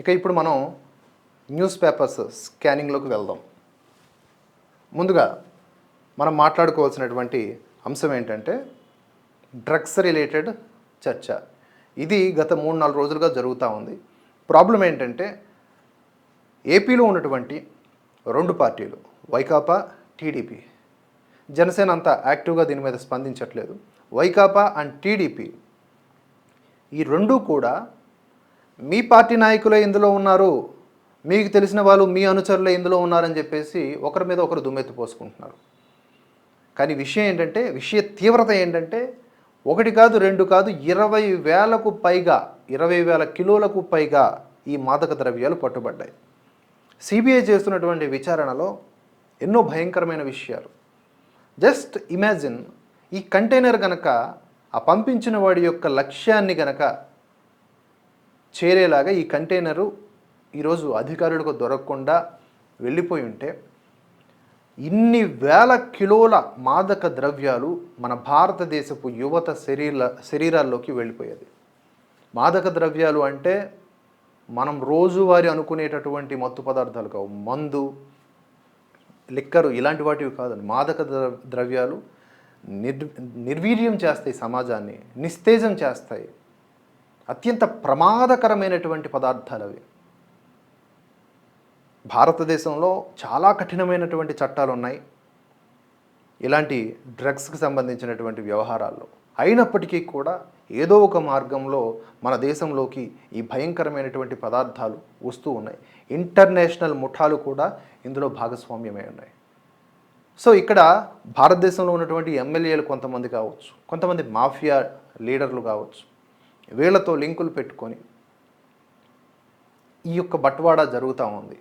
ఇక ఇప్పుడు మనం న్యూస్ పేపర్స్ స్కానింగ్లోకి వెళ్దాం. ముందుగా మనం మాట్లాడుకోవాల్సినటువంటి అంశం ఏంటంటే డ్రగ్స్ రిలేటెడ్ చర్చ. ఇది గత మూడు నాలుగు రోజులుగా జరుగుతూ ఉంది. ప్రాబ్లం ఏంటంటే ఏపీలో ఉన్నటువంటి రెండు పార్టీలు వైకాపా టీడీపీ. జనసేన అంత యాక్టివ్గా దీని మీద స్పందించట్లేదు. వైకాపా అండ్ టీడీపీ ఈ రెండూ కూడా మీ పార్టీ నాయకులే ఇందులో ఉన్నారు మీకు తెలిసిన వాళ్ళు మీ అనుచరులే ఇందులో ఉన్నారని చెప్పేసి ఒకరి మీద ఒకరు దుమ్మెత్తి పోసుకుంటున్నారు. కానీ విషయం ఏంటంటే విషయ తీవ్రత ఏంటంటే ఒకటి కాదు రెండు కాదు ఇరవై వేలకు పైగా ఇరవై వేల కిలోలకు పైగా ఈ మాదక ద్రవ్యాలు పట్టుబడ్డాయి. సిబిఐ చేస్తున్నటువంటి విచారణలో ఎన్నో భయంకరమైన విషయాలు. జస్ట్ ఇమాజిన్ ఈ కంటైనర్ గనక ఆ పంపించిన వాడి యొక్క లక్ష్యాన్ని గనక చేరేలాగా ఈ కంటైనరు ఈరోజు అధికారులకు దొరకకుండా వెళ్ళిపోయి ఉంటే ఇన్ని వేల కిలోల మాదక ద్రవ్యాలు మన భారతదేశపు యువత శరీర శరీరాల్లోకి వెళ్ళిపోయేది. మాదక ద్రవ్యాలు అంటే మనం రోజువారి అనుకునేటటువంటి మత్తు పదార్థాలు కావు. మందు లిక్కరు ఇలాంటి వాటివి కాదండి. మాదక ద్ర- ద్రవ్యాలు నిర్ నిర్వీర్యం చేస్తాయి సమాజాన్ని నిస్తేజం చేస్తాయి. అత్యంత ప్రమాదకరమైనటువంటి పదార్థాలు అవి. భారతదేశంలో చాలా కఠినమైనటువంటి చట్టాలు ఉన్నాయి ఇలాంటి డ్రగ్స్కి సంబంధించినటువంటి వ్యవహారాల్లో. అయినప్పటికీ కూడా ఏదో ఒక మార్గంలో మన దేశంలోకి ఈ భయంకరమైనటువంటి పదార్థాలు వస్తూ ఉన్నాయి. ఇంటర్నేషనల్ ముఠాలు కూడా ఇందులో భాగస్వామ్యమై ఉన్నాయి. సో ఇక్కడ భారతదేశంలో ఉన్నటువంటి ఎమ్మెల్యేలు కొంతమంది కావచ్చు కొంతమంది మాఫియా లీడర్లు కావచ్చు వీళ్ళతో లింకులు పెట్టుకొని ఈ యొక్క బట్వాడా జరుగుతూ ఉంది.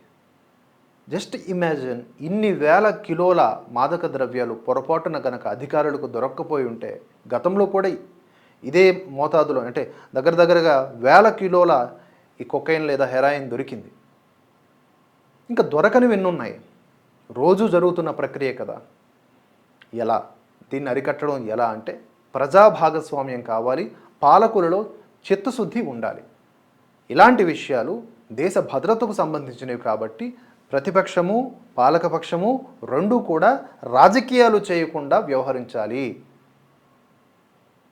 జస్ట్ ఇమాజిన్ ఇన్ని వేల కిలోల మాదక ద్రవ్యాలు పొరపాటున గనక అధికారులకు దొరక్కపోయి ఉంటే గతంలో కూడా ఇదే మోతాదులో అంటే దగ్గర దగ్గరగా వేల కిలోల ఈ కొకైన్ లేదా హెరాయిన్ దొరికింది. ఇంకా దొరకనివి ఎన్నున్నాయి రోజు జరుగుతున్న ప్రక్రియ కదా. ఎలా? దీన్ని అరికట్టడం ఎలా అంటే ప్రజా భాగస్వామ్యం కావాలి పాలకులలో చిత్తశుద్ధి ఉండాలి. ఇలాంటి విషయాలు దేశ భద్రతకు సంబంధించినవి కాబట్టి ప్రతిపక్షము పాలకపక్షము రెండూ కూడా రాజకీయాలు చేయకుండా వ్యవహరించాలి.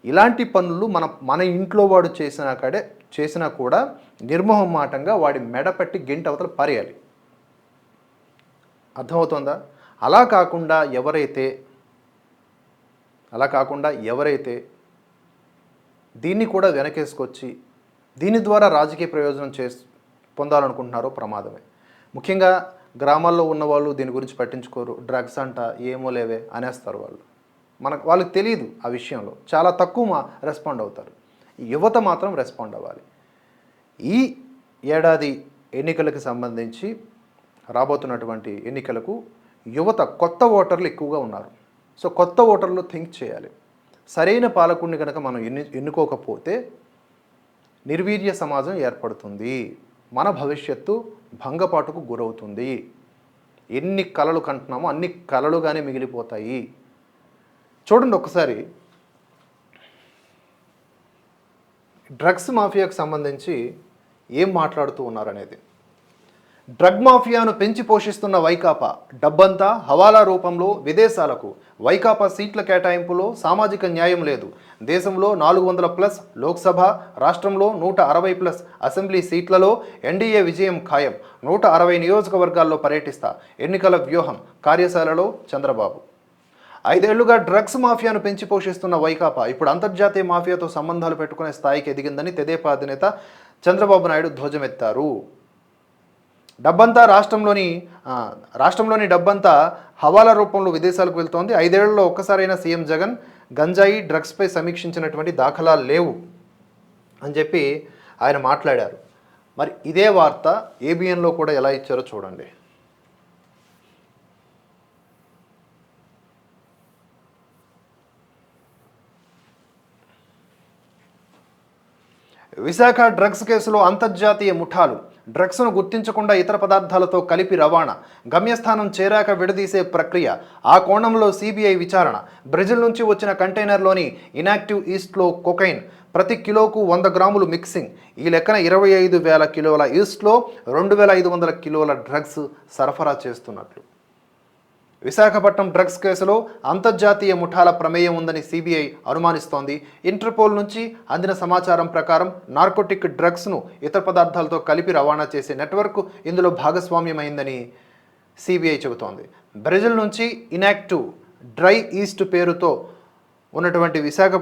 ఇలాంటి పనులు మన మన ఇంట్లో వాడు చేసినా కడే చేసినా కూడా నిర్మోహమాటంగా వాడి మెడపట్టి గెంట అవతల పరేయాలి. అర్థమవుతోందా? అలా కాకుండా ఎవరైతే అలా కాకుండా ఎవరైతే దీన్ని కూడా వెనకేసుకొచ్చి దీని ద్వారా రాజకీయ ప్రయోజనం చే పొందాలనుకుంటున్నారో ప్రమాదమే. ముఖ్యంగా గ్రామాల్లో ఉన్నవాళ్ళు దీని గురించి పట్టించుకోరు. డ్రగ్స్ అంట ఏమో లేవే అనేస్తారు వాళ్ళు. మనకు వాళ్ళకి తెలియదు ఆ విషయంలో. చాలా తక్కువ రెస్పాండ్ అవుతారు. యువత మాత్రం రెస్పాండ్ అవ్వాలి. ఈ ఏడాది ఎన్నికలకు సంబంధించి రాబోతున్నటువంటి ఎన్నికలకు యువత కొత్త ఓటర్లు ఎక్కువగా ఉన్నారు. సో కొత్త ఓటర్లు థింక్ చేయాలి. సరైన పాలకుడిని కనుక మనం ఎన్ని ఎన్నుకోకపోతే నిర్వీర్య సమాజం ఏర్పడుతుంది. మన భవిష్యత్తు భంగపాటుకు గురవుతుంది. ఎన్ని కళలు కంటున్నామో అన్ని కళలుగానే మిగిలిపోతాయి. చూడండి ఒకసారి. డ్రగ్స్ మాఫియాకు సంబంధించి ఏం మాట్లాడుతూ ఉన్నారనేది. డ్రగ్ మాఫియాను పెంచి పోషిస్తున్న వైకాపా డబ్బంతా హవాలా రూపంలో విదేశాలకు. వైకాపా సీట్ల కేటాయింపులో సామాజిక న్యాయం లేదు. దేశంలో నాలుగు వందల ప్లస్ లోక్సభ రాష్ట్రంలో నూట అరవై ప్లస్ అసెంబ్లీ సీట్లలో ఎన్డీఏ విజయం ఖాయం. నూట అరవై నియోజకవర్గాల్లో పర్యటిస్తా ఎన్నికల వ్యూహం కార్యశాలలో చంద్రబాబు. ఐదేళ్ళుగా డ్రగ్స్ మాఫియాను పెంచి పోషిస్తున్న వైకాపా ఇప్పుడు అంతర్జాతీయ మాఫియాతో సంబంధాలు పెట్టుకునే స్థాయికి ఎదిగిందని తెదేపా అధినేత చంద్రబాబు నాయుడు ధ్వజమెత్తారు. డబ్బంతా రాష్ట్రంలోని రాష్ట్రంలోని డబ్బంతా హవాలా రూపంలో విదేశాలకు వెళ్తోంది. ఐదేళ్ళలో ఒక్కసారైనా సీఎం జగన్ గంజాయి డ్రగ్స్పై సమీక్షించినటువంటి దాఖలాలు లేవు అని చెప్పి ఆయన మాట్లాడారు. మరి ఇదే వార్త ఏబిఎన్లో కూడా ఎలా ఇచ్చారో చూడండి. విశాఖ డ్రగ్స్ కేసులో అంతర్జాతీయ ముఠాలు. డ్రగ్స్ను గుర్తించకుండా ఇతర పదార్థాలతో కలిపి రవాణా గమ్యస్థానం చేరాక విడదీసే ప్రక్రియ ఆ కోణంలో సిబిఐ విచారణ. బ్రెజిల్ నుంచి వచ్చిన కంటైనర్లోని ఇనాక్టివ్ ఈస్ట్లో కొకైన్ ప్రతి కిలోకు వంద గ్రాములు మిక్సింగ్ ఈ లెక్కన ఇరవై ఐదు వేల కిలోల ఈస్ట్లో రెండు వేల ఐదు వందల కిలోల డ్రగ్స్ సరఫరా చేస్తున్నట్లు. విశాఖపట్నం డ్రగ్స్ కేసులో అంతర్జాతీయ ముఠాల ప్రమేయం ఉందని సిబిఐ అనుమానిస్తోంది. ఇంటర్పోల్ నుంచి అందిన సమాచారం ప్రకారం నార్కోటిక్ డ్రగ్స్ను ఇతర పదార్థాలతో కలిపి రవాణా చేసే నెట్వర్క్ ఇందులో భాగస్వామ్యమైందని సిబిఐ చెబుతోంది. బ్రెజిల్ నుంచి ఇనాక్టివ్ డ్రై ఈస్ట్ పేరుతో ఉన్నటువంటి విశాఖ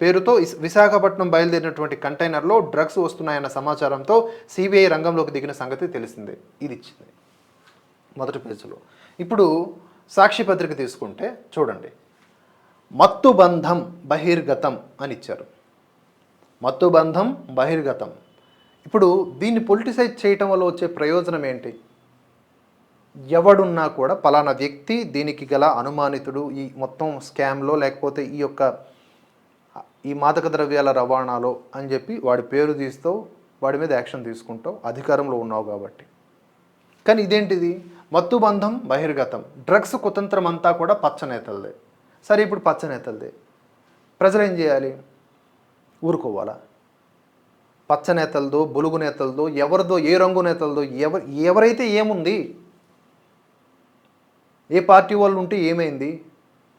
పేరుతో విశాఖపట్నం బయలుదేరినటువంటి కంటైనర్లో డ్రగ్స్ వస్తున్నాయన్న సమాచారంతో సిబిఐ రంగంలోకి దిగిన సంగతి తెలిసిందే. ఇది ఇచ్చింది. మొదటి పేజీలో. ఇప్పుడు సాక్షి పత్రిక తీసుకుంటే చూడండి. మత్తు బంధం బహిర్గతం అని ఇచ్చారు. మత్తు బంధం బహిర్గతం. ఇప్పుడు దీన్ని పొలిటిసైజ్ చేయటం వల్ల వచ్చే ప్రయోజనం ఏంటి? ఎవడున్నా కూడా పలానా వ్యక్తి దీనికి గల అనుమానితుడు ఈ మొత్తం స్కామ్లో లేకపోతే ఈ యొక్క ఈ మాదక ద్రవ్యాల రవాణాలో అని చెప్పి వాడి పేరు తీస్తావు వాడి మీద యాక్షన్ తీసుకుంటావు అధికారంలో ఉన్నావు కాబట్టి. కానీ ఇదేంటిది? మత్తు బంధం బహిర్గతం. డ్రగ్స్ కుతంత్రం అంతా కూడా పచ్చనేతలదే. సరే ఇప్పుడు పచ్చనేతలదే. ప్రజలు ఏం చేయాలి? ఊరుకోవాలా? పచ్చ నేతలదో బులుగు నేతలదో ఎవరిదో ఏ రంగు నేతలదో ఎవ ఎవరైతే ఏముంది? ఏ పార్టీ వాళ్ళు ఉంటే ఏమైంది?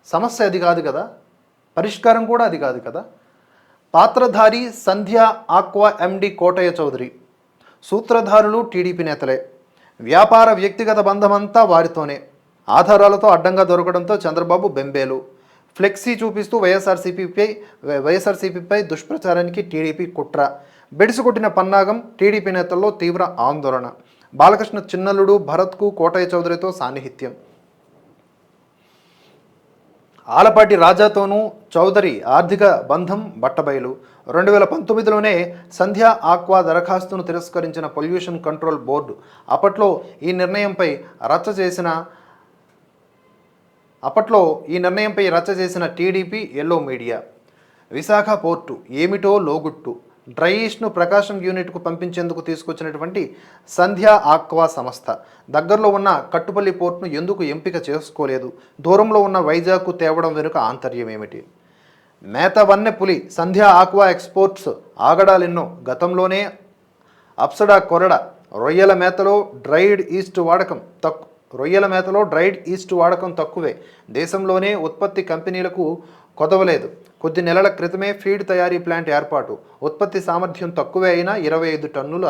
సమస్య అది కాదు కదా? పరిష్కారం కూడా అది కాదు కదా? పాత్రధారి సంధ్య ఆక్వా ఎండి కోటయ్య చౌదరి. సూత్రధారులు టీడీపీ నేతలే. వ్యాపార వ్యక్తిగత బంధమంతా వారితోనే. ఆధారాలతో అడ్డంగా దొరకడంతో చంద్రబాబు బెంబేలు. ఫ్లెక్సీ చూపిస్తూ వైఎస్ఆర్సీపీపై వైఎస్ఆర్సీపీపై దుష్ప్రచారానికి టీడీపీ కుట్ర. బెడిసికొట్టిన పన్నాగం టీడీపీ నేతల్లో తీవ్ర ఆందోళన. బాలకృష్ణ చిన్నల్లుడు భరత్కు కోటయ్య చౌదరితో సాన్నిహిత్యం. ఆలపాటి రాజాతోనూ చౌదరి ఆర్థిక బంధం బట్టబయలు. రెండు వేల పంతొమ్మిదిలోనే సంధ్యా ఆక్వా దరఖాస్తును తిరస్కరించిన పొల్యూషన్ కంట్రోల్ బోర్డు అప్పట్లో ఈ నిర్ణయంపై రచ్చ చేసిన అప్పట్లో ఈ నిర్ణయంపై రచ్చ చేసిన TDP yellow media. Visakha port ఏమిటో లోగుట్టు. డ్రై ఈస్ట్ను ప్రకాశం యూనిట్కు పంపించేందుకు తీసుకొచ్చినటువంటి సంధ్యా ఆక్వా సంస్థ. దగ్గరలో ఉన్న కట్టుపల్లి పోర్ట్ను ఎందుకు ఎంపిక చేసుకోలేదు? దూరంలో ఉన్న వైజాగ్కు తేవడం వెనుక ఆంతర్యం ఏమిటి? మేత వన్నె పులి సంధ్యా ఆక్వా ఎక్స్పోర్ట్స్ ఆగడాలెన్నో గతంలోనే అప్సడా కొరడ రొయ్యల మేతలో డ్రైడ్ ఈస్ట్ వాడకం తక్కు రొయ్యల మేతలో డ్రైడ్ ఈస్ట్ వాడకం తక్కువే. దేశంలోనే ఉత్పత్తి కంపెనీలకు కొదవలేదు. కొద్ది నెలల క్రితమే ఫీడ్ తయారీ ప్లాంట్ ఏర్పాటు. ఉత్పత్తి సామర్థ్యం తక్కువే అయినా ఇరవై ఐదు టన్నుల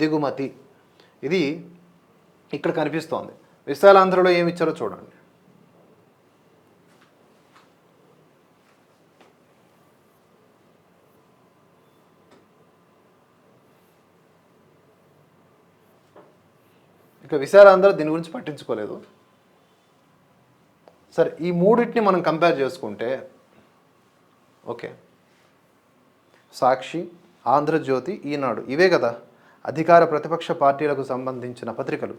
దిగుమతి. ఇది ఇక్కడ కనిపిస్తోంది. విశాలాంధ్రలో ఏమి ఇచ్చారో చూడండి. ఇక విశాలాంధ్ర దీని గురించి పట్టించుకోలేదు. సరే ఈ మూడింటిని మనం కంపేర్ చేసుకుంటే ఓకే. సాక్షి ఆంధ్రజ్యోతి ఈనాడు. ఇవే కదా అధికార ప్రతిపక్ష పార్టీలకు సంబంధించిన పత్రికలు.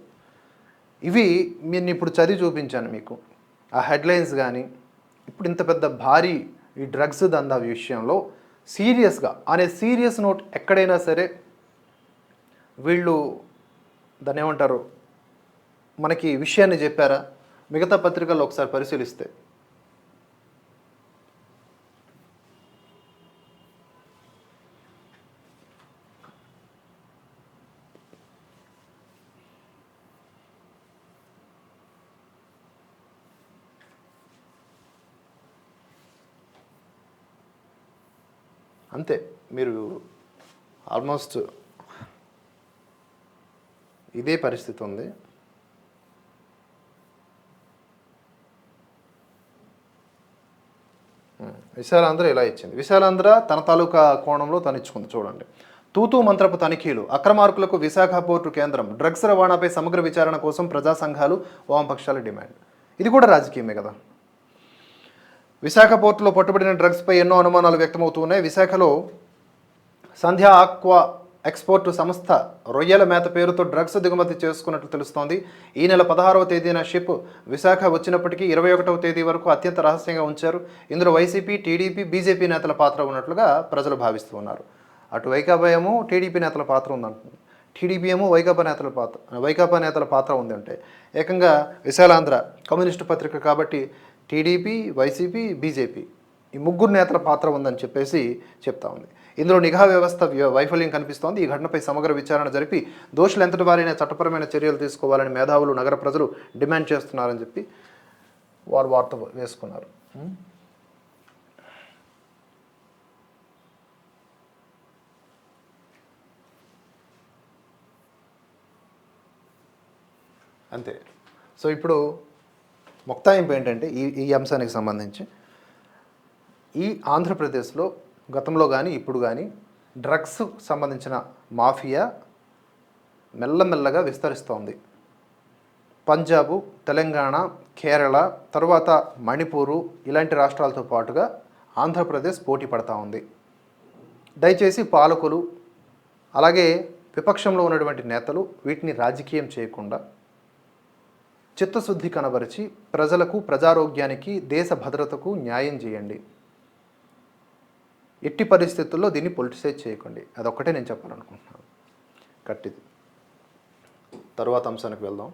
ఇవి నేను ఇప్పుడు చదివి చూపించాను మీకు. ఆ హెడ్లైన్స్ కానీ ఇప్పుడు ఇంత పెద్ద భారీ ఈ డ్రగ్స్ దందా విషయంలో సీరియస్గా అనే సీరియస్ నోట్ ఎక్కడైనా సరే వీళ్ళు దాన్ని ఏమంటారు మనకి విషయాన్ని చెప్పారా? మిగతా పత్రికల్లో ఒకసారి పరిశీలిస్తే. అంతే. మీరు ఆల్మోస్ట్ ఇదే పరిస్థితి ఉంది. విశాలాంధ్ర ఇలా ఇచ్చింది? విశాలాంధ్ర తన తాలూకా కోణంలో తను ఇచ్చుకుంది చూడండి. తూతూ మంత్రపు తనిఖీలు అక్రమార్కులకు విశాఖ పోర్టు కేంద్రం డ్రగ్స్ రవాణాపై సమగ్ర విచారణ కోసం ప్రజా సంఘాలు వామపక్షాల డిమాండ్. ఇది కూడా రాజకీయమే కదా. విశాఖ పోర్టులో పట్టుబడిన డ్రగ్స్పై ఎన్నో అనుమానాలు వ్యక్తమవుతున్నాయి. విశాఖలో సంధ్యా ఆక్వా ఎక్స్పోర్ట్ సంస్థ రొయ్యల మేత పేరుతో డ్రగ్స్ దిగుమతి చేసుకున్నట్లు తెలుస్తోంది. ఈ నెల పదహారవ తేదీన షిప్ విశాఖ వచ్చినప్పటికీ ఇరవై ఒకటవ తేదీ వరకు అత్యంత రహస్యంగా ఉంచారు. ఇందులో వైసీపీ టీడీపీ బీజేపీ నేతల పాత్ర ఉన్నట్లుగా ప్రజలు భావిస్తున్నారు అటు వైకాపా ఏమో టీడీపీ నేతల పాత్ర ఉందంటుంది టీడీపీ ఏమో వైకాపా నేతల పాత్ర వైకాపా నేతల పాత్ర ఉంది అంటే ఏకంగా విశాలాంధ్ర కమ్యూనిస్టు పత్రిక కాబట్టి టీడీపీ వైసీపీ బీజేపీ. ఈ ముగ్గురు నేతల పాత్ర ఉందని చెప్పేసి చెప్తా ఉంది. ఇందులో నిఘా వ్యవస్థ వైఫల్యం కనిపిస్తోంది. ఈ ఘటనపై సమగ్ర విచారణ జరిపి దోషులు ఎంతటి వారైనా చట్టపరమైన చర్యలు తీసుకోవాలని మేధావులు నగర ప్రజలు డిమాండ్ చేస్తున్నారని చెప్పి వారు వార్త వేసుకున్నారు. అంతే. సో ఇప్పుడు ముక్తాయింపు ఏంటంటే ఈ ఈ అంశానికి సంబంధించి ఈ ఆంధ్రప్రదేశ్లో గతంలో కానీ ఇప్పుడు కానీ డ్రగ్స్ సంబంధించిన మాఫియా మెల్లమెల్లగా విస్తరిస్తోంది. పంజాబు తెలంగాణ కేరళ తర్వాత మణిపూరు ఇలాంటి రాష్ట్రాలతో పాటుగా ఆంధ్రప్రదేశ్ పోటీ పడతా ఉంది. దయచేసి పాలకులు అలాగే విపక్షంలో ఉన్నటువంటి నేతలు వీటిని రాజకీయం చేయకుండా చిత్తశుద్ధి కనబరిచి ప్రజలకు ప్రజారోగ్యానికి దేశ భద్రతకు న్యాయం చేయండి. ఎట్టి పరిస్థితుల్లో దీన్ని పొలిటిసైజ్ చేయకండి. అదొక్కటే నేను చెప్పాలనుకుంటున్నాను. కట్టిది తరువాత అంశానికి వెళ్దాం.